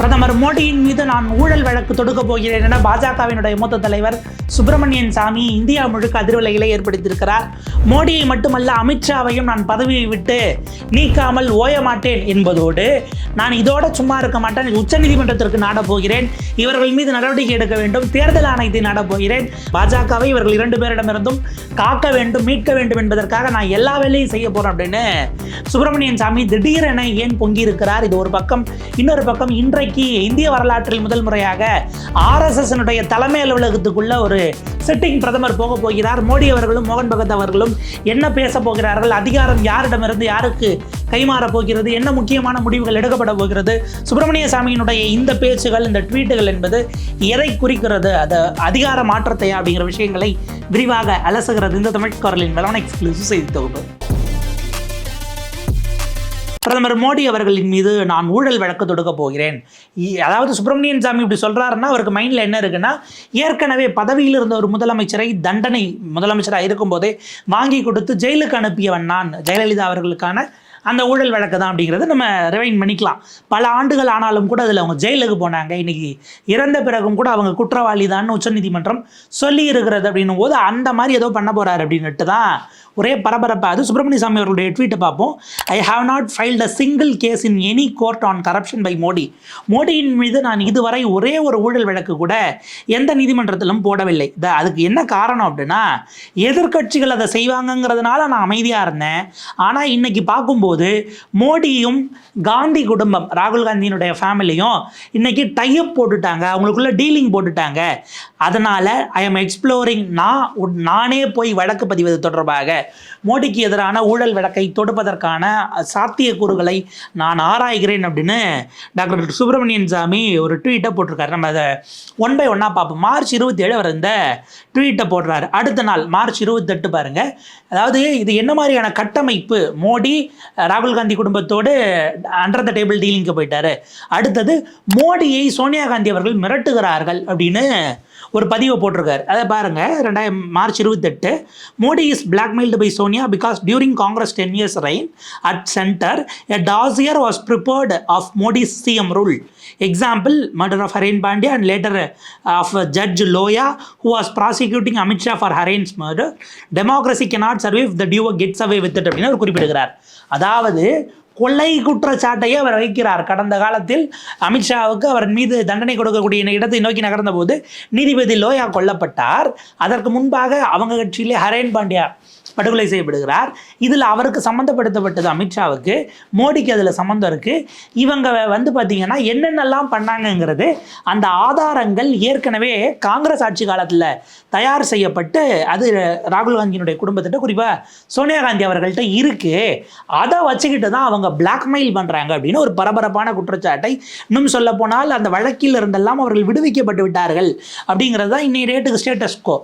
பிரதமர் மோடியின் மீது நான் ஊழல் வழக்கு தொடுக்க போகிறேன் என பாஜகவினுடைய மூத்த தலைவர் சுப்பிரமணியன் சாமி இந்தியா முழுக்க அதிர்வலைகளை ஏற்படுத்தியிருக்கிறார். மோடியை மட்டுமல்ல அமித்ஷாவையும் நான் பதவியை விட்டு நீக்காமல் ஓய மாட்டேன் என்பதோடு நான் இதோட சும்மா இருக்க மாட்டேன். உச்சநீதிமன்றத்திற்கு நாடப் போகிறேன். இவர்கள் மீது நடவடிக்கை எடுக்க வேண்டும். தேர்தல் ஆணையத்தை நாடப் போகிறேன். பாஜகவை இவர்கள் இரண்டு பேரிடமிருந்தும் காக்க வேண்டும் மீட்க வேண்டும் என்பதற்காக நான் எல்லா வேலையும் செய்ய போறேன் அப்படின்னு சுப்பிரமணியன் சாமி திடீரென ஏன் பொங்கியிருக்கிறார்? இது ஒரு பக்கம். இன்னொரு பக்கம் இன்றைய இன்றைக்கு இந்திய வரலாற்றில் முதல் முறையாக ஆர்எஸ்எஸ்னுடைய தலைமை அலுவலகத்துக்குள்ள ஒரு சிட்டிங் பிரதமர் போக போகிறார். மோடி அவர்களும் மோகன் பகத் அவர்களும் என்ன பேச போகிறார்கள் அதிகாரம் யாரிடமிருந்து யாருக்கு கைமாறப் போகிறது என்ன முக்கியமான முடிவுகள் எடுக்கப்பட போகிறது சுப்பிரமணிய சாமியினுடைய இந்த பேச்சுகள் இந்த ட்வீட்டுகள் என்பது எதை குறிக்கிறது அது அதிகார மாற்றத்தை அப்படிங்கிற விஷயங்களை விரிவாக அலசுகிறது இந்த தமிழ் குரலின் எக்ஸ்க்ளூசிவ் செய்தி தொகுப்பு. பிரதமர் மோடி அவர்களின் மீது நான் ஊழல் வழக்கு தொடுக்க போகிறேன். அதாவது சுப்பிரமணியன் சாமி இப்படி சொல்கிறாருன்னா அவருக்கு மைண்டில் என்ன இருக்குன்னா ஏற்கனவே பதவியில் இருந்த ஒரு முதலமைச்சரை தண்டனை முதலமைச்சராக இருக்கும்போதே வாங்கி கொடுத்து ஜெயிலுக்கு அனுப்பியவன் நான் ஜெயலலிதா அவர்களுக்கான அந்த ஊழல் வழக்கு தான் அப்படிங்கிறது நம்ம ரிவைன் பண்ணிக்கலாம். பல ஆண்டுகள் ஆனாலும் கூட அதில் அவங்க ஜெயிலுக்கு போனாங்க. இன்னைக்கு இறந்த பிறகும் கூட அவங்க குற்றவாளி தான் உச்சநீதிமன்றம் சொல்லி இருக்கிறது அப்படின்னும் போது அந்த மாதிரி ஏதோ பண்ண போகிறாரு அப்படின்னுட்டு தான் ஒரே பரபரப்பாக அது சுப்பிரமணிய சாமி அவர்களுடைய ட்வீட்டை பார்ப்போம். I have not filed a single case in any court on corruption by Modi மோடியின் மீது நான் இதுவரை ஒரே ஒரு ஊழல் வழக்கு கூட எந்த நீதிமன்றத்திலும் போடவில்லை. த அதுக்கு என்ன காரணம் அப்படின்னா எதிர்க்கட்சிகள் அதை செய்வாங்கங்கிறதுனால நான் அமைதியாக இருந்தேன். ஆனால் இன்னைக்கு பார்க்கும்போது மோடியும் காந்தி குடும்பம் ராகுல் காந்தியினுடைய ஃபேமிலியும் இன்னைக்கு டைப் போட்டுட்டாங்க. அவங்களுக்குள்ள டீலிங் போட்டுட்டாங்க. அதனால் ஐ எம் எக்ஸ்ப்ளோரிங் நான் உட்- நானே போய் வழக்கு பதிவது தொடர்பாக மோடிக்கு எதிரான ஊழல் வழக்கை தொடுப்பதற்கான சாத்தியக்கூறுகளை நான் ஆராய்கிறேன் அப்படின்னு டாக்டர் சுப்பிரமணியன் சாமி ஒரு ட்வீட்டை போட்டிருக்காரு. நம்ம அதை ஒன் பை ஒன்னாக பார்ப்போம். மார்ச் இருபத்தி ஏழு அவர் இந்த ட்வீட்டை போடுறாரு. அடுத்த நாள் மார்ச் இருபத்தெட்டு பாருங்க. அதாவது இது என்ன மாதிரியான கட்டமைப்பு? மோடி ராகுல் காந்தி குடும்பத்தோடு அண்டர் த டேபிள் டீலிங்க்கு போயிட்டாரு. அடுத்தது மோடியை சோனியா காந்தி அவர்கள் மிரட்டுகிறார்கள் அப்படின்னு ஒரு பதிவை போட்டிருக்காரு. அதை பாருங்க ரெண்டாயிரம் மார்ச் இருபத்தெட்டு. Modi is blackmailed by Sonia because during Congress ten years reign at centre a dossier was prepared of Modi CM rule example murder of Haren Pandya and later of judge Loya who was prosecuting Amit Shah for Haren's murder democracy cannot survive the due gets away with அப்படின்னு அவர் குறிப்பிடுகிறார். அதாவது கொள்ளை குற்றச்சாட்டையே அவர் வைக்கிறார். கடந்த காலத்தில் அமித்ஷாவுக்கு அவர் மீது தண்டனை கொடுக்கக்கூடிய இடத்தை நோக்கி நகர்ந்த போது நீதிபதி லோயா கொல்லப்பட்டார். அதற்கு முன்பாக அவங்க கட்சியிலே ஹரேன் பாண்டியா படுகொலை செய்யப்படுகிறார். இதில் அவருக்கு சம்மந்தப்படுத்தப்பட்டது அமித்ஷாவுக்கு மோடிக்கு அதில் சம்மந்தம் இருக்குது இவங்க வந்து பார்த்திங்கன்னா என்னென்னலாம் பண்ணாங்கங்கிறது அந்த ஆதாரங்கள் ஏற்கனவே காங்கிரஸ் ஆட்சி காலத்தில் தயார் செய்யப்பட்டு அது ராகுல் காந்தியினுடைய குடும்பத்திட்ட குறிப்பாக சோனியா காந்தி அவர்கள்ட்ட இருக்குது அதை வச்சுக்கிட்டு தான் அவங்க பிளாக்மெயில் பண்ணுறாங்க அப்படின்னு ஒரு பரபரப்பான குற்றச்சாட்டை இன்னும் சொல்ல போனால் அந்த வழக்கில் இருந்தெல்லாம் அவர்கள் விடுவிக்கப்பட்டு விட்டார்கள் அப்படிங்கிறது தான் இன்னைய ரேட்டுக்கு ஸ்டேட்டஸ்கோ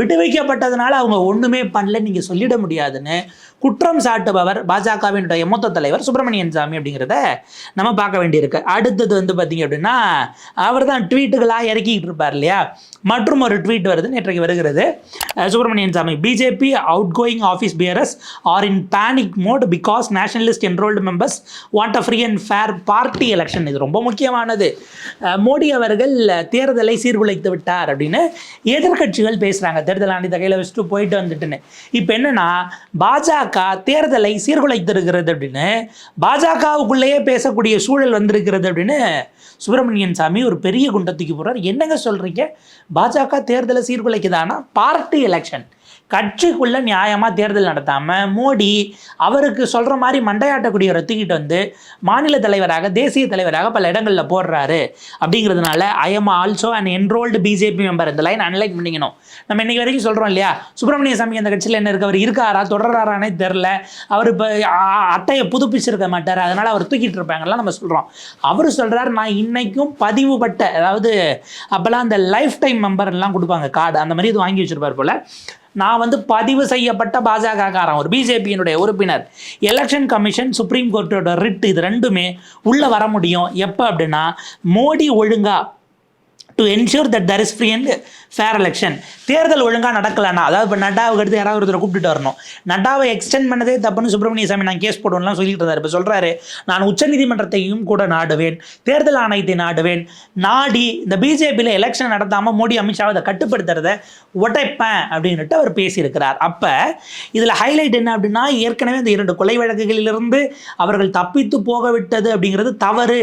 விடுவிக்கப்பட்டதுனால அவங்க ஒன்றுமே பண்ணல நீங்கள் சொல்லிட முடியாதுன்னு குற்றம் சாட்டுபவர் பாஜகவினுடைய மூத்த தலைவர் சுப்பிரமணியன் சாமி அப்படிங்கிறத நம்ம பார்க்க வேண்டியிருக்கு. அடுத்தது வந்து பார்த்தீங்க அப்படின்னா அவர் தான் ட்வீட்டுகளாக இறக்கிக்கிட்டு இருப்பார் இல்லையா? மற்றும் ஒரு ட்வீட் வருது நேற்றைக்கு வருகிறது. Subramanian Swamy BJP outgoing office bearers are in panic mode because nationalist enrolled members want a free and fair party election இது ரொம்ப முக்கியமானது. மோடி அவர்கள் தேர்தலை சீர்குலைத்து விட்டார் அப்படின்னு எதிர்க்கட்சிகள் பேசுகிறாங்க தேர்தல் ஆணையத்தை கையில் வச்சுட்டு போயிட்டு வந்துட்டுன்னு. இப்போ என்ன என்னன்னா பாஜக தேர்தலை சீர்குலைத்திருக்கிறது அப்படின்னு பாஜகவுக்குள்ளேயே பேசக்கூடிய சூழல் வந்திருக்கிறது அப்படின்னு சுப்பிரமணியன் சாமி ஒரு பெரிய குண்டத்துக்கு போகிறார் என்னங்க சொல்கிறீங்க பாஜக தேர்தலை சீர்குலைக்குதானா? Party election. கட்சிக்குள்ள நியாயமாக தேர்தல் நடத்தாமல் மோடி அவருக்கு சொல்கிற மாதிரி மண்டையாட்டக்கூடியவரை தூக்கிட்டு வந்து மாநில தலைவராக தேசிய தலைவராக பல இடங்களில் போடுறாரு. அப்படிங்கிறதுனால I am also and enrolled BJP member இந்த லைன் அனலைட் பண்ணிக்கணும். நம்ம இன்னைக்கு வரைக்கும் சொல்கிறோம் இல்லையா? சுப்பிரமணிய சாமி அந்த கட்சியில் என்ன இருக்கு? அவர் இருக்காரா? தொடர்றாரானே தெரில அவர் இப்போ அட்டையை புதுப்பிச்சிருக்க மாட்டார். அதனால் அவர் தூக்கிட்டு இருப்பாங்கலாம் நம்ம சொல்கிறோம் அவர் சொல்கிறார் நான் இன்னைக்கும் பதிவுபட்ட அதாவது அப்போல்லாம் அந்த லைஃப் டைம் மெம்பர்லாம் கொடுப்பாங்க. கார்டு அந்த மாதிரி இது வாங்கி வச்சிருப்பார் போல். நான் வந்து பதிவு செய்யப்பட்ட பாஜக காரன் ஒரு பிஜேபியினுடைய உறுப்பினர். எலெக்ஷன் கமிஷன் சுப்ரீம் கோர்ட்டோட ரிட் இது ரெண்டுமே உள்ளே வர முடியும். எப்போ அப்படின்னா மோடி ஒழுங்கா to ensure that there is free and fair election தேர்தல் ஒழுங்காக நடக்கலன்னா அதாவது இப்போ நட்டாவுக்கு அடுத்து யாராவது ஒருத்தரை கூப்பிட்டுட்டு வரணும். நட்டாவை எக்ஸ்டெண்ட் பண்ணதே தப்புன்னு சுப்பிரமணிய சாமி நான் கேஸ் போடுவோம்லாம் சொல்லிட்டு இருந்தார். இப்போ சொல்கிறாரு நான் உச்சநீதிமன்றத்தையும் கூட நாடுவேன் தேர்தல் ஆணையத்தை நாடுவேன் நாடி இந்த பிஜேபியில் எலெக்ஷன் நடத்தாமல் மோடி அமித்ஷாவை அதை கட்டுப்படுத்துறத உடைப்பேன் அப்படின்னுட்டு அவர் பேசியிருக்கிறார். அப்போ இதில் ஹைலைட் என்ன அப்படின்னா ஏற்கனவே இந்த இரண்டு கொலை வழக்குகளிலிருந்து அவர்கள் தப்பித்து போக விட்டது அப்படிங்கிறது தவறு.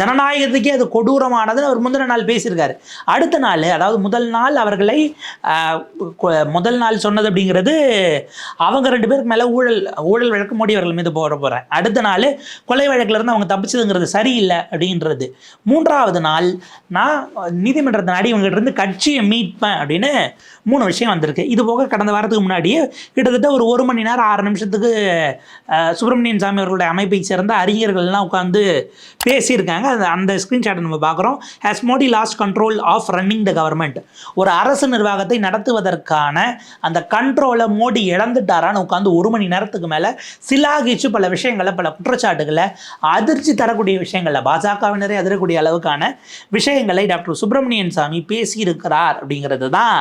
ஜனநாயகத்துக்கே அது கொடூரமானதுன்னு அவர் முந்தின நாள் பேசியிருக்காரு. அடுத்த நாள் அதாவது முதல் நாள் அவர்களை முதல் நாள் சொன்னது அப்படிங்கிறது அவங்க ரெண்டு பேருக்கு மேலே ஊழல் ஊழல் வழக்கு மோடி அவர்கள் மீது போட போகிறேன் அடுத்த நாள் கொலை வழக்கிலிருந்து அவங்க தப்பிச்சதுங்கிறது சரியில்லை அப்படின்றது. மூன்றாவது நாள் நான் நீதிமன்றத்தை நாடி இவங்ககிட்ட கட்சியை மீட்பேன் அப்படின்னு மூணு விஷயம் வந்திருக்கு. இது போக கடந்த வாரத்துக்கு முன்னாடியே கிட்டத்தட்ட ஒரு ஒரு மணி நேரம் ஆறு நிமிஷத்துக்கு சுப்பிரமணியன் சாமி அவர்களுடைய அமைப்பை சேர்ந்த அறிஞர்கள்லாம் உட்காந்து பேசியிருக்காங்க. அது அந்த ஸ்க்ரீன்ஷாட்டை நம்ம பார்க்குறோம். Has Modi lost control of running the government ஒரு அரசு நிர்வாகத்தை நடத்துவதற்கான அந்த கண்ட்ரோலை மோடி இழந்துட்டாரான்னு உட்காந்து ஒரு மணி நேரத்துக்கு மேலே சிலாகிச்சு பல விஷயங்களை பல குற்றச்சாட்டுகளை அதிர்ச்சி தரக்கூடிய விஷயங்களை பாஜகவினரே அதிரக்கூடிய அளவுக்கான விஷயங்களை டாக்டர் சுப்பிரமணியன் சாமி பேசியிருக்கிறார் அப்படிங்கிறது தான்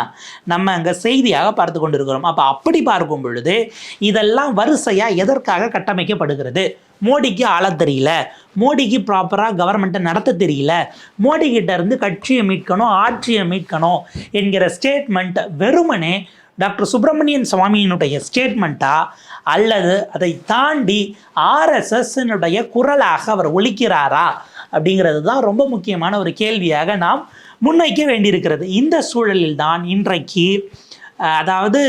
நம்ம அங்கே செய்தியாக பார்த்து கொண்டிருக்கிறோம். அப்போ அப்படி பார்க்கும் பொழுது இதெல்லாம் வரிசையாக எதற்காக கட்டமைக்கப்படுகிறது? மோடிக்கு ஆள தெரியல. மோடிக்கு ப்ராப்பராக கவர்மெண்ட்டை நடத்த தெரியல. மோடி இருந்து கட்சியை மீட்கணும் ஆட்சியை மீட்கணும் என்கிற ஸ்டேட்மெண்ட் வெறுமனே டாக்டர் சுப்பிரமணியன் சுவாமியினுடைய ஸ்டேட்மெண்ட்டா அல்லது அதை தாண்டி ஆர்எஸ்எஸ்னுடைய குரலாக அவர் ஒழிக்கிறாரா அப்படிங்கிறது தான் ரொம்ப முக்கியமான ஒரு கேள்வியாக நாம் முன்வைக்க வேண்டியிருக்கிறது. இந்த சூழலில் தான் இன்றைக்கு அதாவது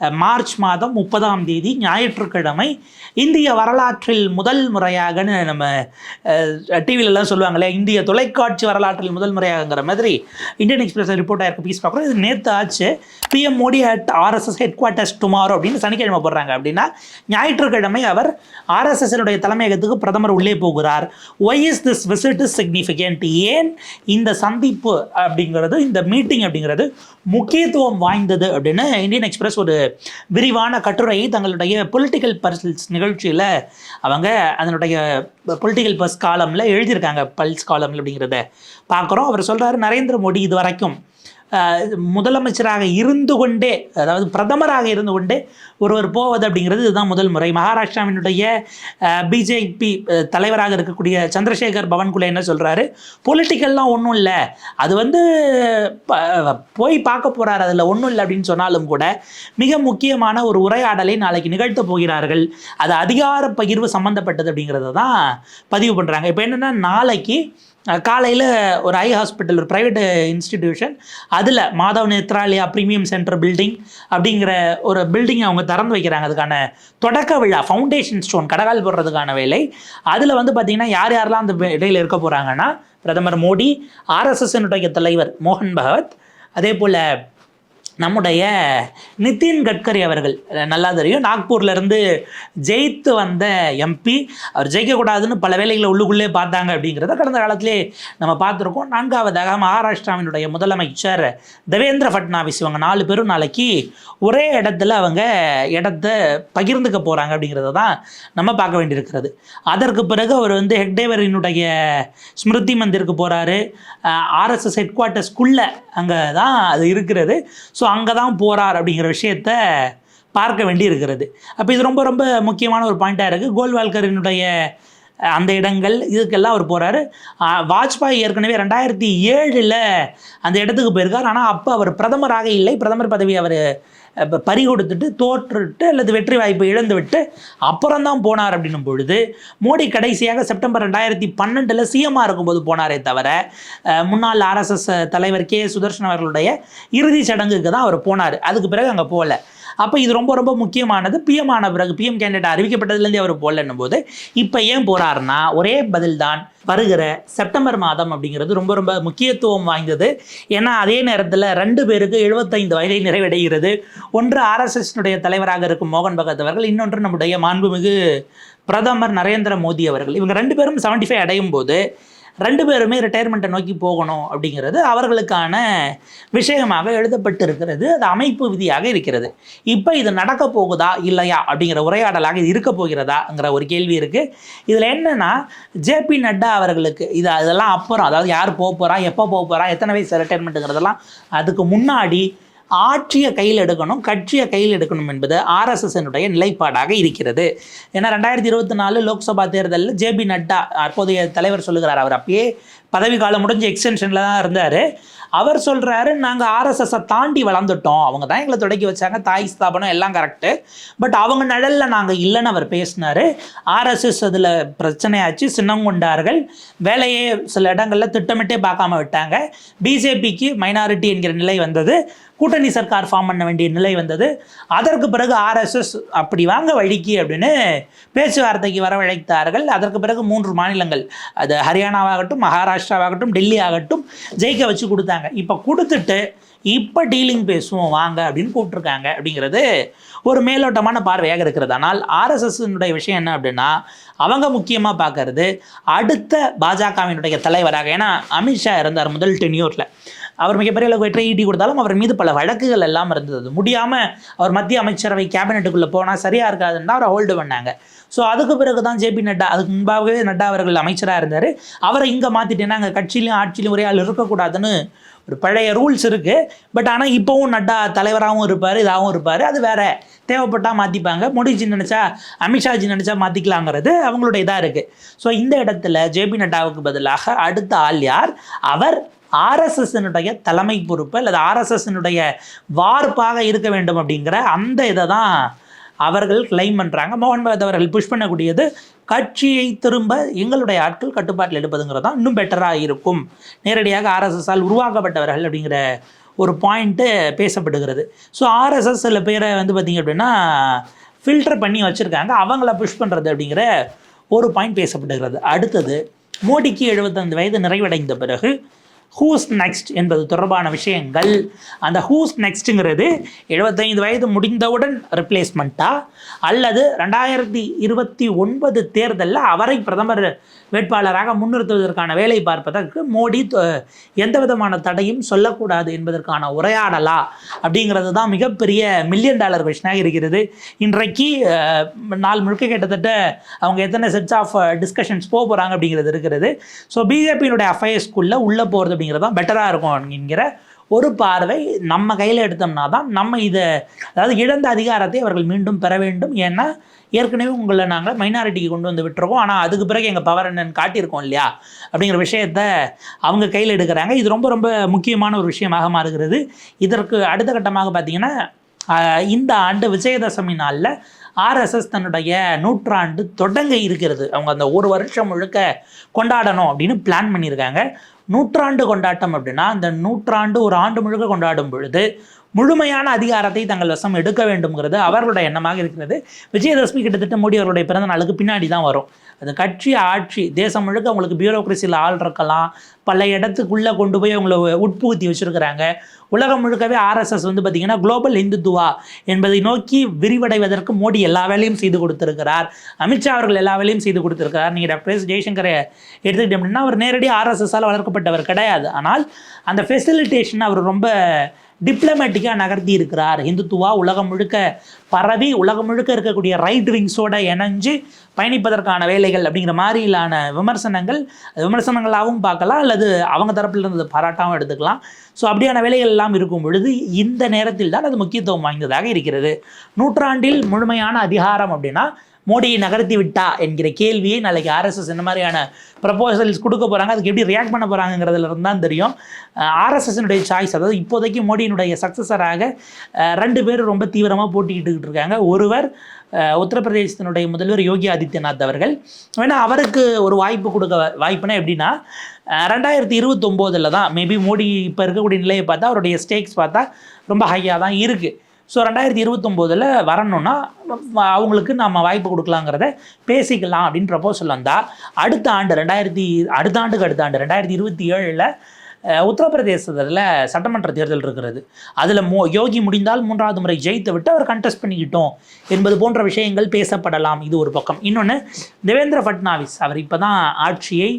மார்ச் மாதம் முப்பதாம் தேதி ஞாயிற்றுக்கிழமை இந்திய வரலாற்றில் முதல் முறையாகன்னு நம்ம டிவிலெலாம் சொல்லுவாங்களே இந்திய தொலைக்காட்சி வரலாற்றில் முதல் முறையாகங்கிற மாதிரி இந்தியன் எக்ஸ்பிரஸ் ரிப்போர்ட் ஆயிருக்க. பீஸ் பார்க்குறோம் இது நேற்று ஆச்சு. PM Modi at RSS headquarters tomorrow அப்படின்னு சனிக்கிழமை போடுறாங்க. அப்படின்னா ஞாயிற்றுக்கிழமை அவர் ஆர்எஸ்எஸ்னுடைய தலைமையகத்துக்கு பிரதமர் உள்ளே போகிறார். Why is this visit is significant ஏன் இந்த சந்திப்பு அப்படிங்கிறது இந்த மீட்டிங் அப்படிங்கிறது முக்கியத்துவம் வாய்ந்தது அப்படின்னு இந்தியன் எக்ஸ்பிரஸ் ஒரு விரிவான கட்டுரையை தங்களுடைய பொலிட்டிக்கல் பர்சல்ஸ் நிகழ்ச்சியில் அவங்க அதனுடைய பொலிட்டிக்கல் பர்ஸ் காலமில் எழுதியிருக்காங்க பல்ஸ் காலம் அப்படிங்கிறத. பார்க்குறோம். அவர் சொல்கிறாரு நரேந்திர மோடி இது வரைக்கும் முதலமைச்சராக இருந்து கொண்டே அதாவது பிரதமராக இருந்து கொண்டே ஒருவர் போவது அப்படிங்கிறது இதுதான் முதல் முறை. மகாராஷ்டிராவினுடைய பிஜேபி தலைவராக இருக்கக்கூடிய சந்திரசேகர் பவன்குலே என்ன சொல்கிறாரு பொலிட்டிக்கல்லாம் ஒன்றும் இல்லை. அது வந்து ப- போய் பார்க்க போகிறார் அதில் ஒன்றும் இல்லை அப்படின்னு சொன்னாலும் கூட மிக முக்கியமான ஒரு உரையாடலை நாளைக்கு நிகழ்த்த போகிறார்கள். அது அதிகார பகிர்வு சம்மந்தப்பட்டது அப்படிங்கிறத தான் பதிவு பண்ணுறாங்க இப்போ என்னென்னா நாளைக்கு காலையில் ஒரு ஐ ஹாஸ்பிட்டல் ஒரு ப்ரைவேட் இன்ஸ்டிடியூஷன் அதில் Madhav Netralaya premium centre building அப்படிங்கிற ஒரு பில்டிங் அவங்க திறந்து வைக்கிறாங்க. அதுக்கான தொடக்க விழா ஃபவுண்டேஷன் ஸ்டோன் கடகால் போடுறதுக்கான வேலை. அதில் வந்து பார்த்திங்கன்னா யார் யாரெல்லாம் அந்த இடையில் இருக்க போகிறாங்கன்னா பிரதமர் மோடி ஆர்எஸ்எஸ்னுடைய தலைவர் மோகன் பகவத் அதே போல் நம்முடைய நிதின் கட்கரி அவர்கள். நல்லா தெரியும். நாக்பூர்லேருந்து ஜெயித்து வந்த எம்பி அவர் ஜெயிக்கக்கூடாதுன்னு பல வேலைகளை உள்ளுக்குள்ளே பார்த்தாங்க அப்படிங்கிறத கடந்த காலத்திலே நம்ம பார்த்துருக்கோம். நான்காவதாக மகாராஷ்டிராவினுடைய முதலமைச்சர் தேவேந்திர ஃபட்னாவிஸ் இவங்க நாலு பேரும் நாளைக்கு ஒரே இடத்துல அவங்க இடத்த பகிர்ந்துக்க போகிறாங்க அப்படிங்கிறத தான் நம்ம பார்க்க வேண்டியிருக்கிறது. அதற்கு பிறகு அவர் வந்து ஹெக்டேவரினுடைய ஸ்மிருதி மந்திருக்கு போகிறாரு ஆர்எஸ்எஸ் ஹெட் குவார்ட்டர்ஸ்குள்ளே அங்கே தான் அது இருக்கிறது. ஸோ அங்கே தான் போகிறார் அப்படிங்கிற விஷயத்த பார்க்க வேண்டி இருக்கிறது அப்போ இது ரொம்ப ரொம்ப முக்கியமான ஒரு பாயிண்ட்டாக இருக்குது கோல்வால்கரினுடைய அந்த இடங்கள் இதுக்கெல்லாம் அவர் போகிறாரு வாஜ்பாய் ஏற்கனவே ரெண்டாயிரத்தி ஏழில் அந்த இடத்துக்கு போயிருக்கார். ஆனால் அப்போ அவர் பிரதமராக இல்லை. பிரதமர் பதவி அவர் பறி கொடுத்துட்டு தோற்றுட்டு அல்லது வெற்றி வாய்ப்பை இழந்துவிட்டு அப்புறம் தான் போனார் அப்படின்னும் பொழுது மோடி கடைசியாக செப்டம்பர் ரெண்டாயிரத்தி பன்னெண்டில் சிஎம்மாக இருக்கும்போது போனாரே தவிர முன்னாள் ஆர்எஸ்எஸ் தலைவர் கே சுதர்ஷன் அவர்களுடைய இறுதி சடங்குக்கு தான் அவர் போனார். அதுக்கு பிறகு அங்கே போகல. அப்போ இது ரொம்ப ரொம்ப முக்கியமானது. பிஎம் ஆன பிறகு பிஎம் கேண்டிடேட் அறிவிக்கப்பட்டதுலேருந்து அவர் போடலன்னும் போது இப்போ ஏன் போறாருன்னா ஒரே பதில் தான் வருகிற செப்டம்பர் மாதம் அப்படிங்கிறது ரொம்ப ரொம்ப முக்கியத்துவம் வாய்ந்தது. ஏன்னா அதே நேரத்தில் ரெண்டு பேருக்கு எழுபத்தைந்து வயதை நிறைவடைகிறது. ஒன்று ஆர்எஸ்எஸ்னுடைய தலைவராக இருக்கும் மோகன் பகத் அவர்கள் இன்னொன்று நம்முடைய மாண்புமிகு பிரதமர் நரேந்திர மோடி அவர்கள். இவங்க ரெண்டு பேரும் 75 ஃபைவ் அடையும் போது ரெண்டு பேருமே ரிட்டையர்மெண்ட்டை நோக்கி போகணும் அப்படிங்கிறது அவர்களுக்கான விஷயமாக எழுதப்பட்டிருக்கிறது. அது அமைப்பு விதியாக இருக்கிறது. இப்போ இது நடக்க போகுதா இல்லையா அப்படிங்கிற உரையாடலாக இது இருக்க போகிறதாங்கிற ஒரு கேள்வி இருக்குது இதில் என்னென்னா ஜேபி நட்டா அவர்களுக்கு இது அதெல்லாம் அப்புறம் அதாவது யார் போக போகிறா எப்போ போக போகிறா எத்தனை வயசு ரிட்டையர்மெண்ட்டுங்கிறதெல்லாம் அதுக்கு முன்னாடி ஆட்சியை கையில் எடுக்கணும் கட்சியை கையில் எடுக்கணும் என்பது ஆர்எஸ்எஸ்னுடைய நிலைப்பாடாக இருக்கிறது. ஏன்னா ரெண்டாயிரத்தி இருபத்தி நாலு லோக்சபா தேர்தலில் ஜேபி நட்டா அப்போதைய தலைவர் சொல்லுகிறார் அவர் அப்பயே பதவி காலம் முடிஞ்ச எக்ஸ்டென்ஷனில் தான் இருந்தார். அவர் சொல்கிறாரு நாங்கள் ஆர்எஸ்எஸை தாண்டி வளர்ந்துட்டோம். அவங்க தான் எங்களை தொடக்கி வச்சாங்க. தாய் ஸ்தாபனம் எல்லாம் கரெக்டு பட் அவங்க நிழலில் நாங்கள் இல்லைன்னு அவர் பேசினார். ஆர்எஸ்எஸ் அதில் பிரச்சனையாச்சு. சின்னங்கொண்டார்கள் வேலையே சில இடங்களில் திட்டமிட்டே பார்க்காம விட்டாங்க. பிஜேபிக்கு மைனாரிட்டி என்கிற நிலை வந்தது. கூட்டணி சர்க்கார் ஃபார்ம் பண்ண வேண்டிய நிலை வந்தது. அதற்கு பிறகு ஆர்எஸ்எஸ் அப்படி வாங்க வழிக்கு அப்படின்னு பேச்சுவார்த்தைக்கு வரவழைத்தார்கள். அதற்கு பிறகு மூன்று மாநிலங்கள் அது ஹரியானாவாகட்டும் மகாராஷ்டிராவாகட்டும் டெல்லி ஆகட்டும் ஜெயிக்க வச்சு கொடுத்தாங்க. இப்போ கொடுத்துட்டு இப்போ டீலிங் பேசுவோம் வாங்க அப்படின்னு கூப்பிட்ருக்காங்க அப்படிங்கிறது ஒரு மேலோட்டமான பார்வையாக இருக்கிறது. ஆனால் ஆர்எஸ்எஸ்னுடைய விஷயம் என்ன அப்படின்னா அவங்க முக்கியமாக பார்க்கறது அடுத்த பாஜகவினுடைய தலைவராக ஏன்னா அமித்ஷா இருந்தார் முதல் டென்யூரில் அவர் மிகப்பெரிய அளவுக்கு வெற்றி ஈட்டி கொடுத்தாலும் அவர் மீது பல வழக்குகள் எல்லாம் இருந்தது. முடியாமல் அவர் மத்திய அமைச்சரவை கேபினெட்டுக்குள்ளே போனால் சரியாக இருக்காதுன்னா அவரை ஹோல்டு பண்ணாங்க. ஸோ அதுக்கு பிறகு தான் ஜேபி நட்டா அதுக்கு முன்பாகவே நட்டா அவர்கள் அமைச்சராக இருந்தார். அவரை இங்கே மாற்றிட்டேன்னா அங்கே கட்சியிலையும் ஆட்சியிலும் ஒரே ஆள் இருக்கக்கூடாதுன்னு ஒரு பழைய ரூல்ஸ் இருக்குது பட் ஆனால் இப்போவும் நட்டா தலைவராகவும் இருப்பார் இதாகவும் இருப்பார். அது வேறு. தேவைப்பட்டால் மாற்றிப்பாங்க மோடிஜி நினச்சா அமித்ஷாஜி நினச்சா மாற்றிக்கலாங்கிறது அவங்களுடைய இதாக இருக்குது ஸோ இந்த இடத்துல ஜேபி நட்டாவுக்கு பதிலாக அடுத்த ஆள் யார்? அவர் ஆர்எஸ்எஸ்னுடைய தலைமை பொறுப்பு அல்லது ஆர்எஸ்எஸ்னுடைய வார்ப்பாக இருக்க வேண்டும் அப்படிங்கிற அந்த இதை தான் அவர்கள் கிளைம் பண்ணுறாங்க மோகன் பகத் அவர்கள் புஷ் பண்ணக்கூடியது கட்சியை திரும்ப எங்களுடைய ஆட்கள் கட்டுப்பாட்டில் எடுப்பதுங்கிறது தான் இன்னும் பெட்டராக இருக்கும். நேரடியாக ஆர்எஸ்எஸ்ஸால் உருவாக்கப்பட்டவர்கள் அப்படிங்கிற ஒரு பாயிண்ட்டு பேசப்படுகிறது. ஸோ ஆர்எஸ்எஸ் சில பேரை வந்து பார்த்திங்க அப்படின்னா ஃபில்டர் பண்ணி வச்சுருக்காங்க. அவங்கள புஷ் பண்ணுறது அப்படிங்கிற ஒரு பாயிண்ட் பேசப்படுகிறது. அடுத்தது மோடிக்கு எழுபத்தஞ்சு வயது நிறைவடைந்த பிறகு ஹூஸ் நெக்ஸ்ட் என்பது தொடர்பான விஷயங்கள். அந்த ஹூஸ் நெக்ஸ்ட்டுங்கிறது எழுபத்தைந்து வயது முடிந்தவுடன் ரிப்ளேஸ்மெண்ட்டா அல்லது ரெண்டாயிரத்தி இருபத்தி ஒன்பது தேர்தலில் அவரை பிரதமர் வேட்பாளராக முன்னிறுத்துவதற்கான வேலை பார்ப்பதற்கு மோடி தொ- எந்த விதமான தடையும் சொல்லக்கூடாது என்பதற்கான உரையாடலா? அப்படிங்கிறது தான் மிகப்பெரிய மில்லியன் டாலர் கொஷனாக இருக்கிறது. இன்றைக்கு நாள் முழுக்க கிட்டத்தட்ட அவங்க எத்தனை செட்ஸ் ஆஃப் டிஸ்கஷன்ஸ் போக போகிறாங்க அப்படிங்கிறது இருக்கிறது. ஸோ பிஜேபியினுடைய அஃபயர்ஸ்குள்ளே உள்ளே போகிறது அப்படிங்கிறது தான் பெட்டராக இருக்கும் என்கிற ஒரு பார்வை நம்ம கையில் எடுத்தோம்னா தான் நம்ம இதை அதாவது இழந்த அதிகாரத்தை அவர்கள் மீண்டும் பெற வேண்டும் ஏன்னா ஏற்கனவே உங்களை நாங்கள் மைனாரிட்டிக்கு கொண்டு வந்து விட்டுருக்கோம். ஆனால் அதுக்கு பிறகு எங்கள் பவர் என்னன்னு காட்டியிருக்கோம் இல்லையா? அப்படிங்கிற விஷயத்த அவங்க கையில் எடுக்கிறாங்க. இது ரொம்ப ரொம்ப முக்கியமான ஒரு விஷயமாக மாறுகிறது. இதற்கு அடுத்த கட்டமாக பார்த்திங்கன்னா இந்த ஆண்டு விஜயதசமி நாளில் ஆர்எஸ்எஸ் தன்னுடைய நூற்றாண்டு தொடங்க இருக்கிறது. அவங்க அந்த ஒரு வருஷம் முழுக்க கொண்டாடணும் அப்படின்னு பிளான் பண்ணியிருக்காங்க. நூற்றாண்டு கொண்டாட்டம் அப்படின்னா அந்த நூற்றாண்டு ஒரு ஆண்டு முழுக்க கொண்டாடும் பொழுது முழுமையான அதிகாரத்தை தங்கள் வசம் எடுக்க வேண்டும்ங்கிறது அவர்களுடைய எண்ணமாக இருக்கிறது. விஜயதசமி கிட்டத்தட்ட மோடி அவருடைய பிறந்த நாளுக்கு பின்னாடி தான் வரும். அது கட்சி ஆட்சி தேசம் முழுக்க அவங்களுக்கு பியூரோக்ரஸியில் ஆள் இருக்கலாம். பல இடத்துக்குள்ளே கொண்டு போய் அவங்கள உட்புகுத்தி வச்சுருக்கிறாங்க. உலகம் முழுக்கவே ஆர்எஸ்எஸ் வந்து பார்த்திங்கன்னா குளோபல் இந்துத்துவா என்பதை நோக்கி விரிவடைவதற்கு மோடி எல்லா வேலையும் செய்து கொடுத்துருக்கிறார். அமித்ஷா அவர்கள் எல்லா வேலையும் செய்து கொடுத்துருக்கிறார். நீங்கள் டாக்டர் எஸ் ஜெய்சங்கரை எடுத்துக்கிட்டோம் அப்படின்னா அவர் நேரடியாக ஆர்எஸ்எஸ்ஸால் வளர்க்கப்பட்டவர் கிடையாது. ஆனால் அந்த ஃபெசிலிட்டேஷன் அவர் ரொம்ப டிப்ளமேட்டிக்காக நகர்த்தி இருக்கிறார். இந்துத்துவா உலகம் முழுக்க பரவி உலகம் முழுக்க இருக்கக்கூடிய ரைட் விங்ஸோட இணைஞ்சு பயணிப்பதற்கான வேலைகள் அப்படிங்கிற மாதிரியிலான விமர்சனங்கள் விமர்சனங்களாகவும் பார்க்கலாம் அல்லது அவங்க தரப்பில் இருந்தது பாராட்டாகவும் எடுத்துக்கலாம். ஸோ அப்படியான வேலைகள் எல்லாம் இருக்கும் பொழுது இந்த நேரத்தில் தான் அது முக்கியத்துவம் வாய்ந்ததாக இருக்கிறது. நூற்றாண்டில் முழுமையான அதிகாரம் அப்படின்னா மோடியை நகர்த்தி விட்டா என்கிற கேள்வியை நாளைக்கு ஆர்எஸ்எஸ் என்ன மாதிரியான ப்ரப்போசல்ஸ் கொடுக்க போகிறாங்க அதுக்கு எப்படி ரியாக்ட் பண்ண போகிறாங்கிறதுலேருந்து தான் தெரியும். ஆர்எஸ்எஸ்னுடைய சாய்ஸ் அதாவது இப்போதைக்கு மோடியினுடைய சக்ஸஸராக ரெண்டு பேர் ரொம்ப தீவிரமாக போட்டிக்கிட்டு இருக்காங்க. ஒருவர் உத்தரப்பிரதேசத்தினுடைய முதல்வர் யோகி ஆதித்யநாத் அவர்கள். வேணால் அவருக்கு ஒரு வாய்ப்பு கொடுக்க வாய்ப்புனா எப்படின்னா ரெண்டாயிரத்தி இருபத்தொம்போதில் தான் மேபி மோடி இப்போ இருக்கக்கூடிய நிலையை பார்த்தா அவருடைய ஸ்டேக்ஸ் பார்த்தா ரொம்ப ஹையாக தான் இருக்குது ஸோ ரெண்டாயிரத்தி இருபத்தொம்போதில் வரணும்னா அவங்களுக்கு நம்ம வாய்ப்பு கொடுக்கலாங்கிறத பேசிக்கலாம் அப்படின்னு ப்ரப்போசல் வந்தால் அடுத்த ஆண்டு ரெண்டாயிரத்தி அடுத்த ஆண்டுக்கு அடுத்த ஆண்டு ரெண்டாயிரத்தி இருபத்தி ஏழில் உத்தரப்பிரதேசத்தில் சட்டமன்ற தேர்தல் இருக்கிறது. அதில் மோ யோகி முடிந்தால் மூன்றாவது முறை ஜெயித்து விட்டு அவர் கண்டெஸ்ட் பண்ணிக்கிட்டோம் என்பது போன்ற விஷயங்கள் பேசப்படலாம். இது ஒரு பக்கம். இன்னொன்று தேவேந்திர ஃபட்னாவிஸ் அவர் இப்போ தான் ஆட்சியை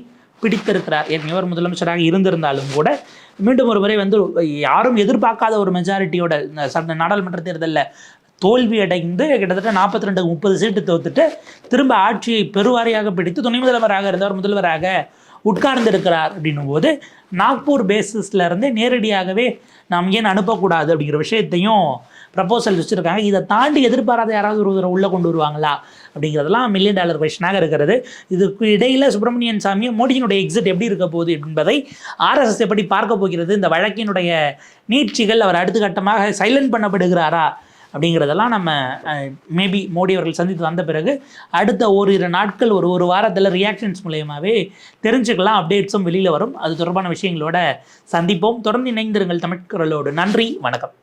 பிடித்திருக்கிறார். ஏற்கனவே ஒரு முதலமைச்சராக இருந்திருந்தாலும் கூட மீண்டும் ஒரு முறை வந்து யாரும் எதிர்பார்க்காத ஒரு மெஜாரிட்டியோட இந்த நாடாளுமன்ற தேர்தலில் தோல்வி அடைந்து கிட்டத்தட்ட நாற்பத்தி ரெண்டு முப்பது சீட்டு தோத்துட்டு திரும்ப ஆட்சியை பெருவாரியாக பிடித்து துணை முதல்வராக இருந்தவர் முதல்வராக உட்கார்ந்திருக்கிறார் அப்படின்னும் போது நாக்பூர் பேசிஸ்ல இருந்து நேரடியாகவே நாம் ஏன் அனுப்பக்கூடாது அப்படிங்கிற விஷயத்தையும் ப்ரப்போசல் வச்சுருக்காங்க. இதை தாண்டி எதிர்பாராத யாராவது ஒருவரை உள்ளே கொண்டு வருவாங்களா? அப்படிங்கிறதெல்லாம் மில்லியன் டாலர் கொஷனாக இருக்கிறது. இதுக்கு இடையில் சுப்பிரமணியன் சாமியும் மோடியினுடைய எக்ஸிட் எப்படி இருக்க போகுது என்பதை ஆர்எஸ்எஸ் எப்படி பார்க்க போகிறது இந்த வழக்கினுடைய நீட்சிகள் அவர் அடுத்த கட்டமாக சைலண்ட் பண்ணப்படுகிறாரா அப்படிங்கிறதெல்லாம் நம்ம மேபி மோடி அவர்கள் சந்தித்து வந்த பிறகு அடுத்த ஓரிரு நாட்கள் ஒரு ஒரு வாரத்தில் ரியாக்ஷன்ஸ் மூலயமாவே தெரிஞ்சுக்கலாம் அப்டேட்ஸும் வெளியில் வரும். அது தொடர்பான விஷயங்களோட சந்திப்போம். தொடர்ந்து இணைந்திருங்கள் தமிழ்குரலோடு நன்றி வணக்கம்.